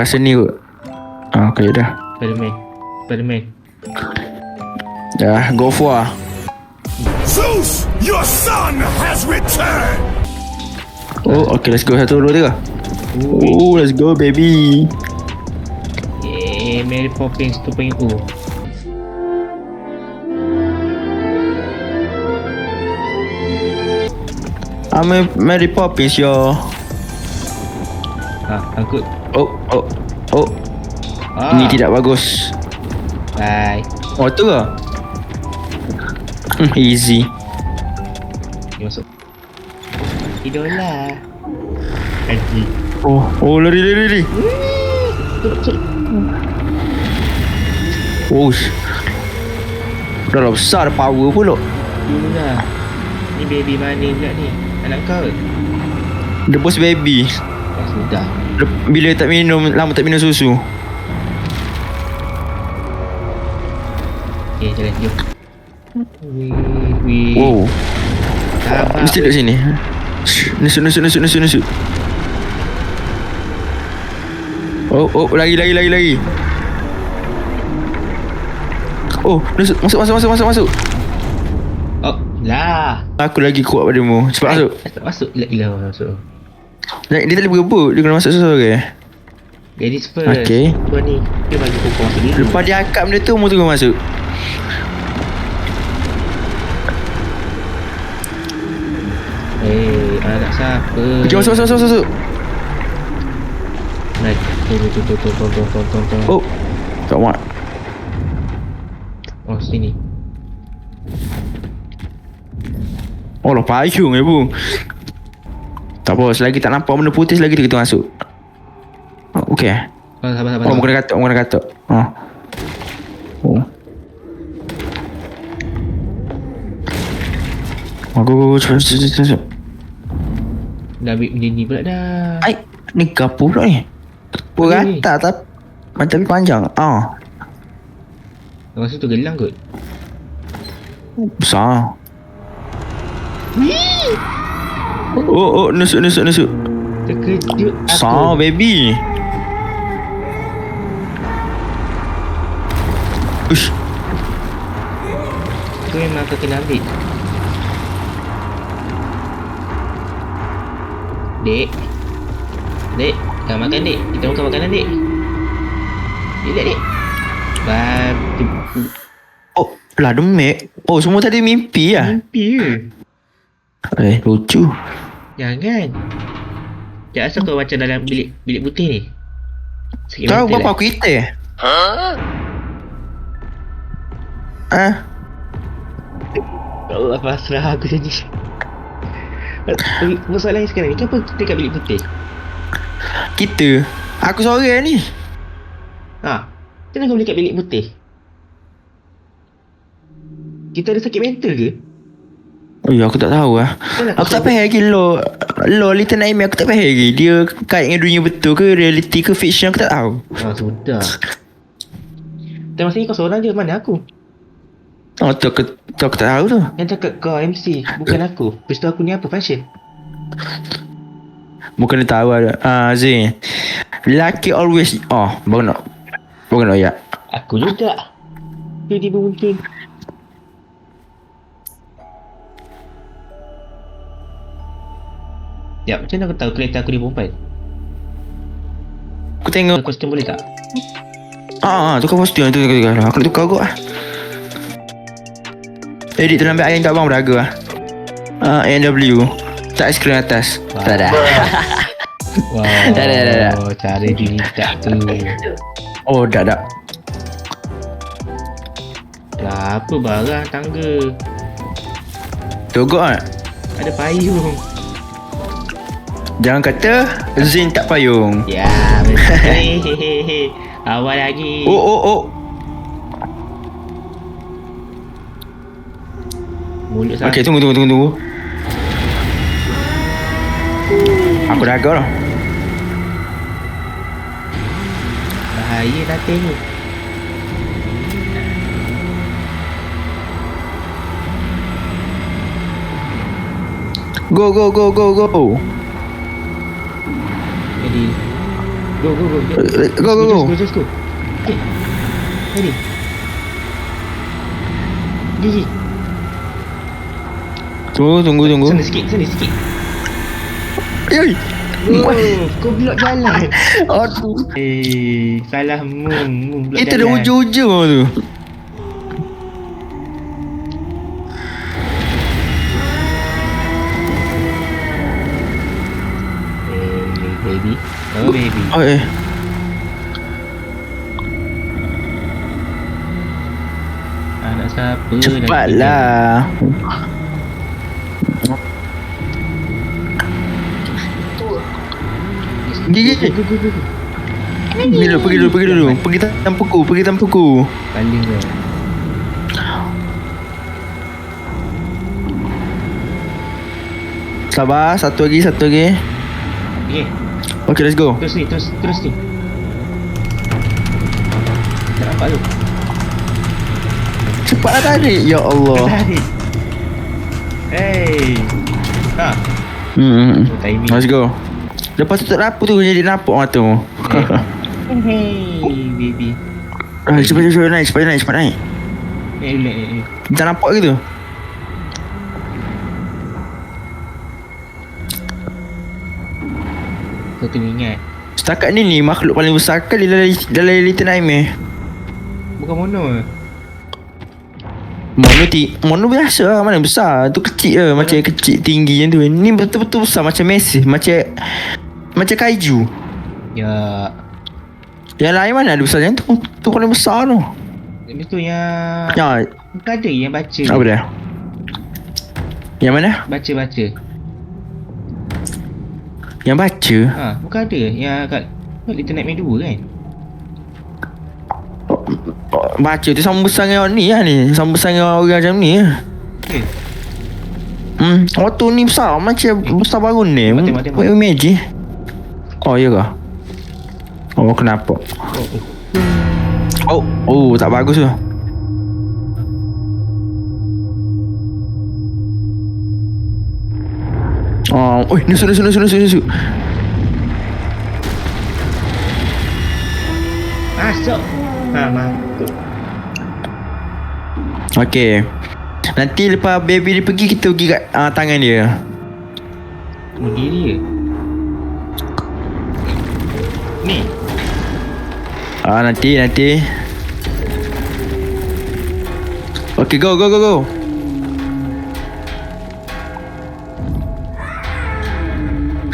Aku rasa ni kot. Ah, okay dah. Spiderman. Spiderman. Dah, go for lah Zeus, your son has returned! Oh, okay let's go. Satu, dua, tiga. Oh, let's go baby. Eh Mary Poppins 2.0 I'm a Mary Poppins yo. Ha angkut Oh, oh, ah. Ini tidak bagus. Bye Oh, tu ke? Hmm, Easy. Dia masuk. Idola Lagi Oh, oh lari, lari, lari. Oh, sh- Dah lah besar power pula. Dulu lah Ni baby mana pula ni? Anak kau? Ke? The boss baby. Dah sudah Bila tak minum Lama tak minum susu. Okay jalan jom. Wih Wih Wow. Sabar. Mesti duduk sini. Nusuk nusuk nusuk nusuk nusuk. Oh oh lagi lagi lagi lagi Oh nusuk masuk masuk masuk masuk masuk. Oh lah. Aku lagi kuat padamu. Cepat masuk. Tak masuk. Ilah ilah masuk Dia, dia tak boleh berebut. Dia kena masuk susah ke Ladies first. Okay. Tuan ni. Dia bagi dulu Lepas dia akap benda tu Mu tunggu masuk. Eh anak siapa? Okay masuk masuk masuk masuk. Naik. Tunggu tunggu tunggu tunggu tunggu tunggu Oh. Tak muat. Oh sini. Oh lah payung ya bu Tak apa Selagi tak nampak benda putih Selagi kita masuk oh, Okay Oh sabar sabar Oh, sabar. mu kena katuk, kena katuk. Oh. Oh. Oh, go, go, cepat, cepat, cepat, cepat. Dah ambil benda ni pula dah Ai, ni gapo pula ni? Berata tak? Macam panjang. Ah, Masa tu gelang kot besar. Oh, oh, nusuk, nusuk, nusuk. Terkejut aku baby. Ush, Tu memang kau kena ambil Dek Dek Kau makan dek Kita makan makanan dek Dek dek Bantu oh, lah demek. Oh, semua tadi mimpi lah. Mimpi ke Eh, lucu. Jangan Jangan asal kau macam dalam bilik bilik putih ni Sakit Tahu mental berapa eh? aku kita? Ah, Allah pasrah aku jadi Masalahnya sekarang ni Kenapa kita kat bilik putih kita. Aku seorang ni. Ha Kenapa kau boleh kat bilik putih Kita ada sakit mental ke Oh ya, aku tak tahu lah. Kenapa Aku tak faham lagi lo. Lo Little Nightmare aku tak faham lagi. Dia kait dengan dunia betul ke reality ke fiction aku tak tahu. Ah sudah Dan masa ni kau seorang je Mana aku Oh tu aku, tu aku tak tahu tu. Yang cakap kau MC Bukan aku Lepas tu aku ni apa function Bukan dia tahu ada. Ah Zin. Lelaki always oh baru nak. Baru nak ya. Aku juga Tiba-tiba muncul Ya, macam mana kau tahu kereta aku dia perempuan? Aku tengok. Kostum boleh tak? Ah, ah tukar kostum tu tukar tukar. Aku nak tukar kot ah. Edit tu ambil ayam kat bawah beraga ah. Ah, ANW. Tak aiskrim atas. Tak ada. Wow, Tak ada, tak ada. cara dia tu Oh, tak tak. Lah, apa barang tangga Togok ah. Ada payung Jangan kata Zin tak payung. Ya, betul Hehehe. Awal lagi Oh, oh, oh. Mulut sama Okey, tunggu, tunggu, tunggu, tunggu. Aku dah agak lah. Bahaya nanti ni Go, go, go, go, go. Go, go, go. Go go go Just go, just go. Okay. Ready. Gigi. Tunggu tunggu tunggu Sana sikit, sana sikit. Yoi Oh, kau blok jalan. Aduh Eh, salah mu, mu blok Kita dah ujung-ujung tu Eh, baby. Oh, baby. Oh eh Anak siapa Cepatlah. Gigi. Pergi dulu pergi dulu pergi dulu. Pergi tanpaku pergi tanpaku Paling kau. Sabar satu lagi satu lagi. Okay, Okay let's go terus ni, terus, terus ni. Tak nampak tu. Cepatlah tarik Ya Allah Tarik. Hey. Ha. hmm. Oh, timing. Let's go Lepas tu tak rapu tu jadi nampak mata mu Hey, baby. Ah, Cepat cepat cepat naik cepat naik cepat naik Eh, eh, eh. Tak nampak gitu Kau kena ingat. Setakat ni ni makhluk paling besar kali dalam, dalam Little Nightmare Bukan mono. Mono ti Mono biasa lah Mana besar Tu kecil je Macam kecil tinggi macam tu Ni betul-betul besar Macam Messi Macam Macam kaiju Ya. Yang lain mana ada besar Yang tu Tu paling besar tu Ini tu yang... Ya Bukan ada yang baca. Apa dia Yang mana Baca-baca. Yang baca? Ha, bukan ada. Yang kat Little Nightmare 2 kan? Baca tu sama besar dengan orang ni lah ni. Sama besar dengan orang macam ni. Lah Okay. Hmm Waktu ni besar. Macam besar baru ni. Tengok, tengok. Wait, imagine. Oh ya ke? Oh kenapa? Oh, oh. Oh Oh tak bagus tu Oh, oi, nusuk, nusuk, nusuk, nusuk, nusuk. Masuk. Ha, masuk. Okay. Nanti lepas baby dia pergi, kita pergi kat uh, tangan dia. Berdiri dia. Ni. Ah, nanti, nanti. Okay, go, go, go, go.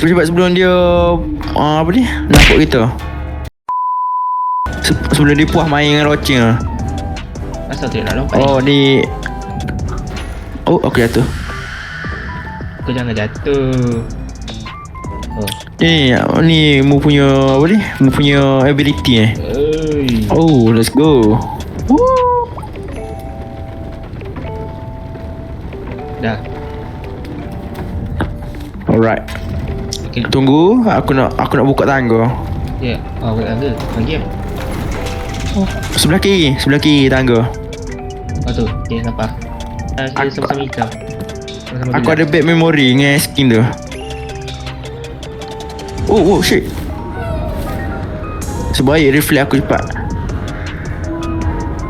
Cepat-cepat sebelum dia uh, Apa ni Nampak kita Se- Sebelum dia puas main dengan loceng lah. Asal tu nak lompat. Oh ni Oh aku jatuh Kau jangan jatuh. Oh. Ni Ni mu punya Apa ni Mu punya ability eh Oi. Oh let's go Tunggu Aku nak Aku nak buka tangga Ya. Oh, buat tangga. Bagi game. Sebelah kiri Sebelah kiri tangga Oh tu. Okay, nampak. Kita Aku- sama-sama hitam. Sama-sama Aku ada bad memory Dengan skin tu Oh oh shit Sebaik reflect aku cepat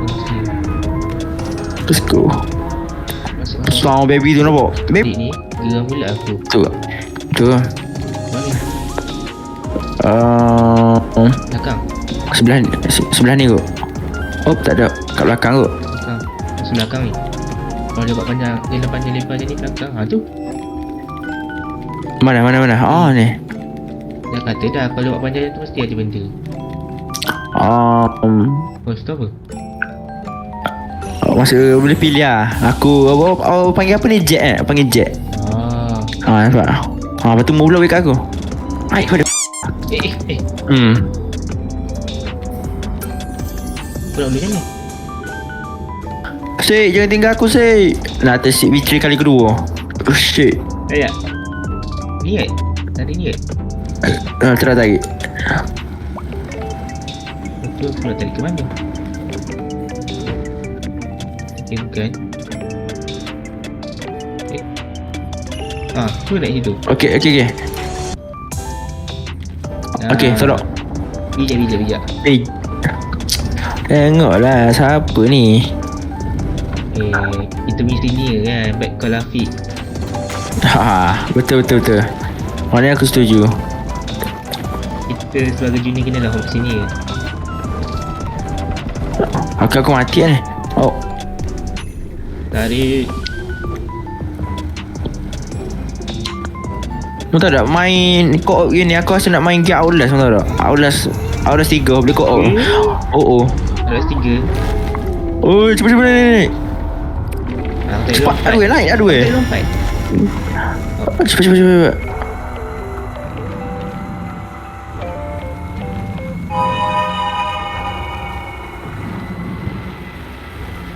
Okay. Let's go Masuk. Sound baby tu nampak Baby ni geram pula aku. Tu Tu? Uh, Belakang. Sebelah ni se- Sebelah ni kot Oh tak ada Kat belakang kot Belakang. Masuk belakang ni. Kalau dia buat panjang, dia lepas panjang lebar je ni belakang. Ha tu. Mana mana mana Oh ni Dah kata dah kalau buat panjang tu mesti ada benda. um, Oh, tu apa? Masa boleh pilih lah Aku apa, apa, apa panggil apa ni Jet eh Panggil Jet Ah. Ha nampak Ha lepas tu mula wake aku Hai kau Hmm Kau nak macam ni? Sik jangan tinggal aku Sik Nak atas seat victory kali kedua Oh Eh, ya. Niat. Tadi niat. Ha try tarik Betul aku nak tarik ke mana? Okay, bukan. Eh. Ah, tu nak situ. Okay okay okay Ah. Okay tolak Bijak, bijak, bijak. Eh Tengoklah siapa ni Eh, kita punya senior kan. Back call Afiq. Ha, betul betul betul. Mana aku setuju. Kita sebagai junior kena lah hormat senior. Aku aku mati ni. Oh, Tarik. Kau tahu tak main co-op gini aku rasa nak main game Outlast kau tahu tak? Outlast Outlast 3 boleh co-op. Oh oh. Alas tiga. Oh, cepat cepat ni. ni. Cepat aduh naik aduh eh. Lompat. Cepat cepat cepat. cepat.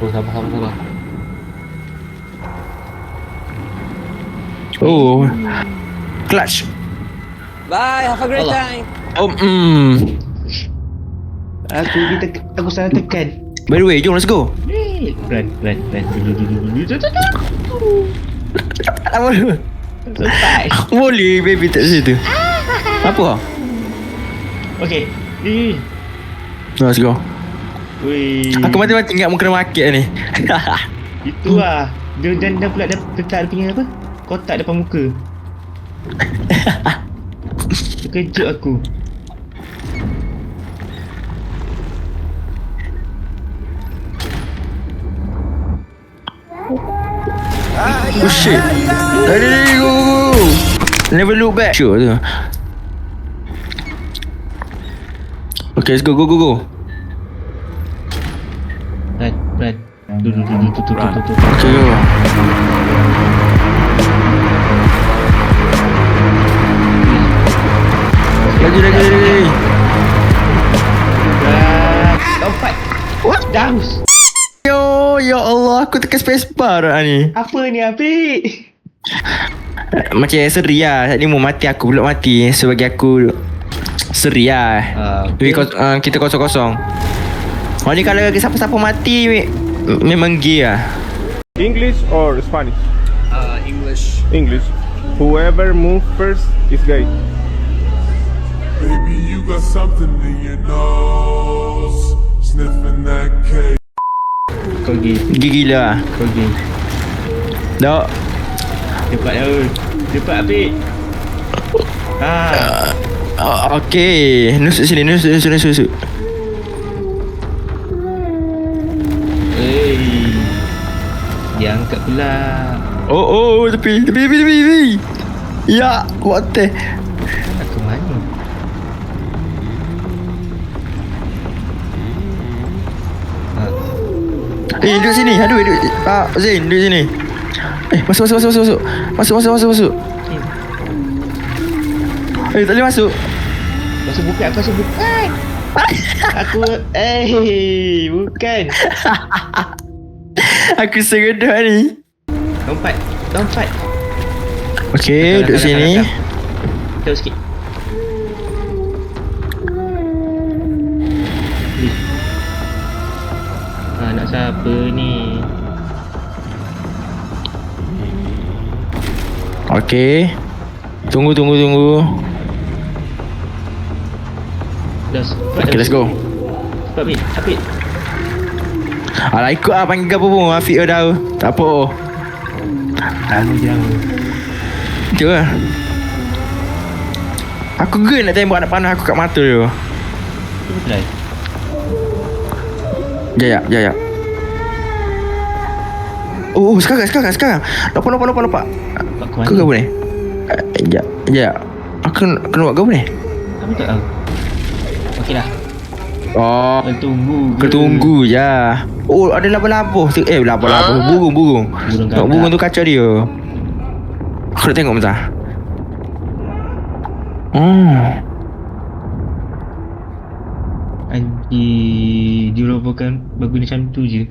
Oh, sabar, sabar, sabar. Oh. Clutch. Bye, have a great Allah. time. Oh, hmm. Aku kita aku salah tekan. By the way, jom let's go. Run, run, run. Tak boleh. Sampai. Boleh baby tak situ. Apa? Okay. Eh. Let's go. Wih. Aku mati-mati ingat muka market ni. Itu lah. Dia dan dah pula dah letak dia punya apa? Kotak depan muka. Terkejut aku. oh shit. Ready, ready, go, go, go. Never look back. Sure tu. Okay, let's go, go, go, go. Run, run. Dulu, tutup, tutup, tutup. Okay, go. Lagi, lagi, lagi, lagi. Lompat. What? Daus. Yo, ya Allah, aku tekan spacebar dah ni. Apa ni Afiq? Macam seri lah. Tadi mau mati aku pula mati. Sebagai aku seri lah. Ah, Tapi kos, uh, kita kosong-kosong. Oh ni kalau siapa-siapa mati me- memang gay lah. English or Spanish? Uh, English. English. Whoever move first is gay. Baby, you got something in your nose. Sniffing that cake. Gay gila lah. Gay. Dok. Cepat dah. Cepat Afiq. Ah. Uh, okay. Nusuk sini, nusuk, nusuk, nusuk, nusuk. Hey. Dia angkat pula. Oh, oh, tepi, tepi, tepi, tepi, tepi. Ya, what the? Aku mana? Ah, Eh, duduk sini. Aduh, duduk. Ah, Zain, duduk sini. Eh, masuk, masuk, masuk, masuk, masuk. Masuk, masuk, masuk, masuk. Eh, tak boleh masuk. Masuk bukan, aku masuk bukan. aku, eh, bukan. Aku seredah ni. Lompat, lompat. Okay, duduk sini. Jauh sikit. Ah, nak siapa ni? Okay. Tunggu, tunggu, tunggu. Dah, cepat Okay, let's go. Cepat, Bin. Apit. Alah, ikut lah panggil apa pun. Afiq dah. Tak apa. Je lama. Itu lah. Aku gen nak tembak anak panah aku kat mata dia. Cuba try. Jaya, jaya. Oh, oh, sekarang, sekarang, sekarang. Lompat, lompat, lompat, lompat. Nampak ke Kau mana? apa ni? Eh, Jaya, jaya. Aku kena, kena buat apa ni? Aku tak tahu. Okey dah. Oh, Kau tunggu ke? kau tunggu je. Oh, ada laba-laba. Eh, laba-laba. Burung, burung. Burung gagak. burung tu kacau dia. Aku nak tengok bentar. Oh. Anjir. Dia rupakan bagus macam tu je.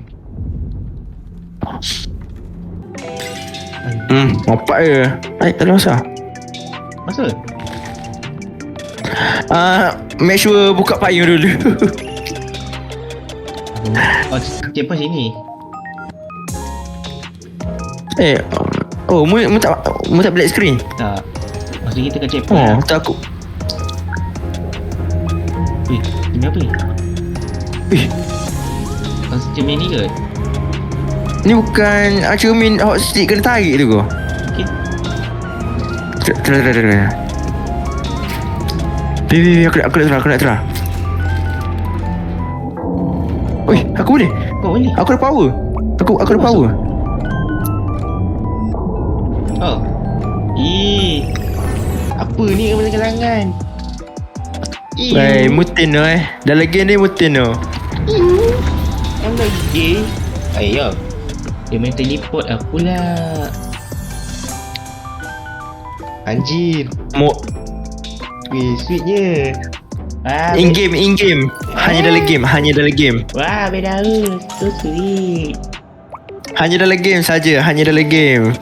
Hmm, opak je. Eh, tak ada masalah. Masuk? Ah, make sure buka payung dulu. Oh, checkpoint sini. eh, oh, mu, mu tak mu tak black screen. Tak. Maksud kita kat checkpoint Oh, lah. tak aku. Eh, Ni apa ni? Eh, Kau cermin ni ke? Ni bukan ah, cermin hot stick kena tarik tu kau. Okay. Ter- Terus, terus, terus. Bi, bi, bi, aku nak, aku nak terah, aku nak terah. Oi, aku boleh. Kau boleh? Aku ada power. Aku aku ada power. Oh. Eh. Apa ni kau kelangan? Wei, mutin tu eh. Dalam game ni mutin tu. Yang lagi. Ayo. Dia main teleport lah pula. Anjir. Mo Weh, sweetnya. Ah, in game, in game. Hanya dalam game, hanya dalam game. Wah, beda. So sweet. Hanya dalam game saja, hanya dalam game.